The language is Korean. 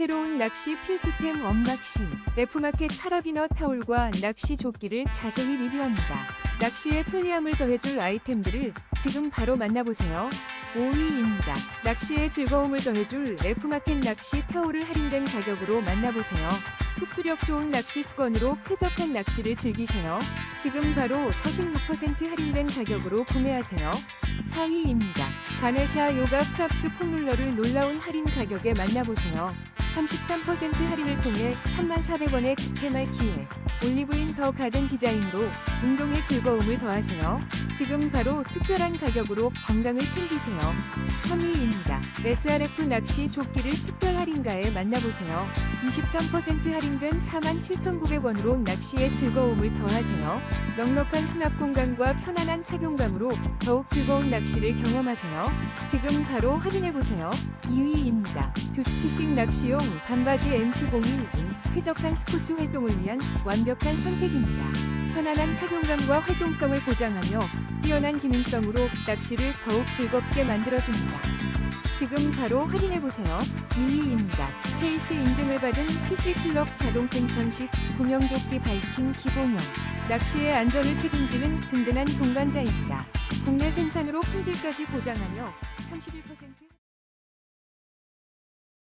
새로운 낚시 필수템 언박싱. F마켓 카라비너 타올과 낚시 조끼를 자세히 리뷰합니다. 낚시에 편리함을 더해줄 아이템들을 지금 바로 만나보세요. 5위입니다. 낚시에 즐거움을 더해줄 F마켓 낚시 타올을 할인된 가격으로 만나보세요. 흡수력 좋은 낚시 수건으로 쾌적한 낚시를 즐기세요. 지금 바로 46% 할인된 가격으로 구매하세요. 4위입니다. 가네샤 요가 프랍스 폼롤러를 놀라운 할인 가격에 만나보세요. 33% 할인을 통해 3400원의 득템할 기회. 올리브인 더 가든 디자인으로 운동의 즐거움을 더하세요. 지금 바로 특별한 가격으로 건강을 챙기세요. 3위 입니다. SRF 낚시 조끼를 특별 할인가에 만나보세요. 23% 할인된 47,900원으로 낚시의 즐거움을 더하세요. 넉넉한 수납 공간과 편안한 착용감으로 더욱 즐거운 낚시를 경험하세요. 지금 바로 확인해보세요. 2위입니다. 듀스피싱 낚시용 반바지 MQ01인 쾌적한 스포츠 활동을 위한 완벽한 선택입니다. 편안한 착용감과 활동성을 보장하며 뛰어난 기능성으로 낚시를 더욱 즐겁게 만들어줍니다. 지금 바로 확인해보세요. 2위입니다. KC 인증을 받은 PC클럽 자동 팽창식 구명조끼 바이킹 기본형. 낚시의 안전을 책임지는 든든한 동반자입니다. 국내 생산으로 품질까지 보장하며 31%